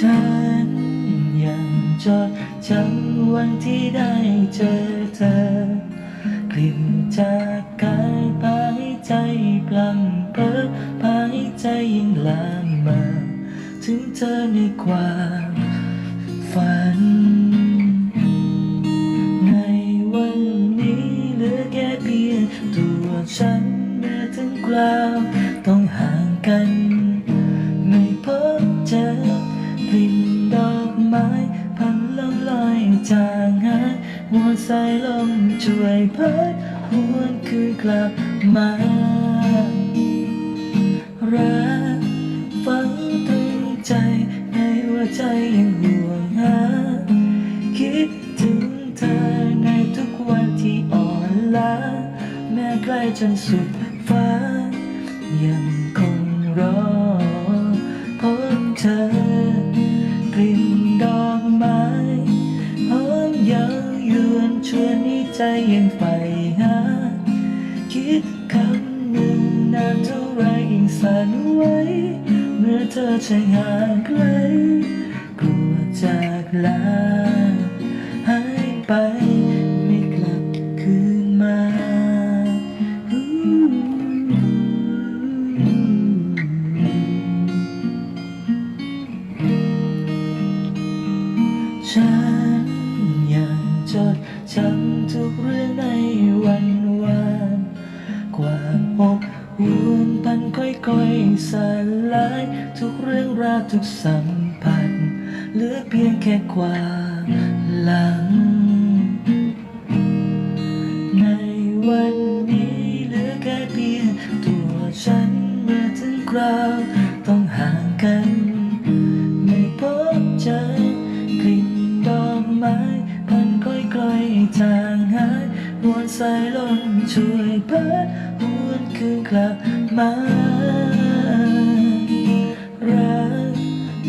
ฉันยังจดจำวันที่ได้เจอเธอกลิ่นจากกายพายใจพลังเพ้อพายใจยิ่งลามมา ถึงเธอในความฝัน ในวันนี้เหลือแค่เพียงตัวฉันเมื่อถึงคราว ต้องห่างกัน ไม่พบเจอ ลิ่นดอกไม้พันลมลอยจางหายหัวใจลมช่วยพัดหวนคืนกลับมารักฝังตรึงใจในหัวใจยังห่วงหาคิดถึงเธอในทุกวันที่อ่อนล้าแม้ใกล้จนสุดฟ้ายังคงรอ ใจยังใฝ่หาคิดคำหนึ่งนานเท่าไรยิ่งสั่นไหวเมื่อเธอใจห่างไกลกลัวจากลาหายไปไม่กลับคืนมาฉัน จดจำทุกเรื่องในวันวานความอบอุ่นพันค่อยๆสลายทุกเรื่องราวทุกสัมผัสเหลือเพียงแค่ความหลัง ในวันนี้เหลือแค่เพียงตัวฉันเมื่อถึงคราว มวนสายลมช่วยเพัดหวนคืนกลับมา รัก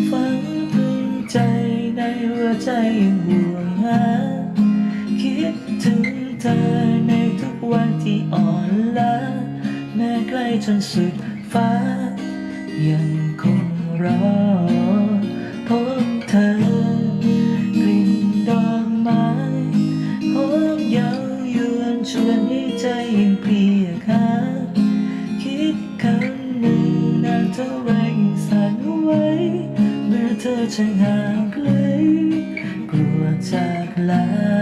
ฝังตรึงใจในหัวใจยังห่วงหาคิดถึงเธอในทุกวันที่อ่อนล้าแม้ใกล้จนสุดฟ้ายัง ชวนให้ใจยังเพลียคาคิดคำหนึ่งนานเท่าไรยังสั่นไหวเมื่อเธอจะห่างไกลกลัวจากลา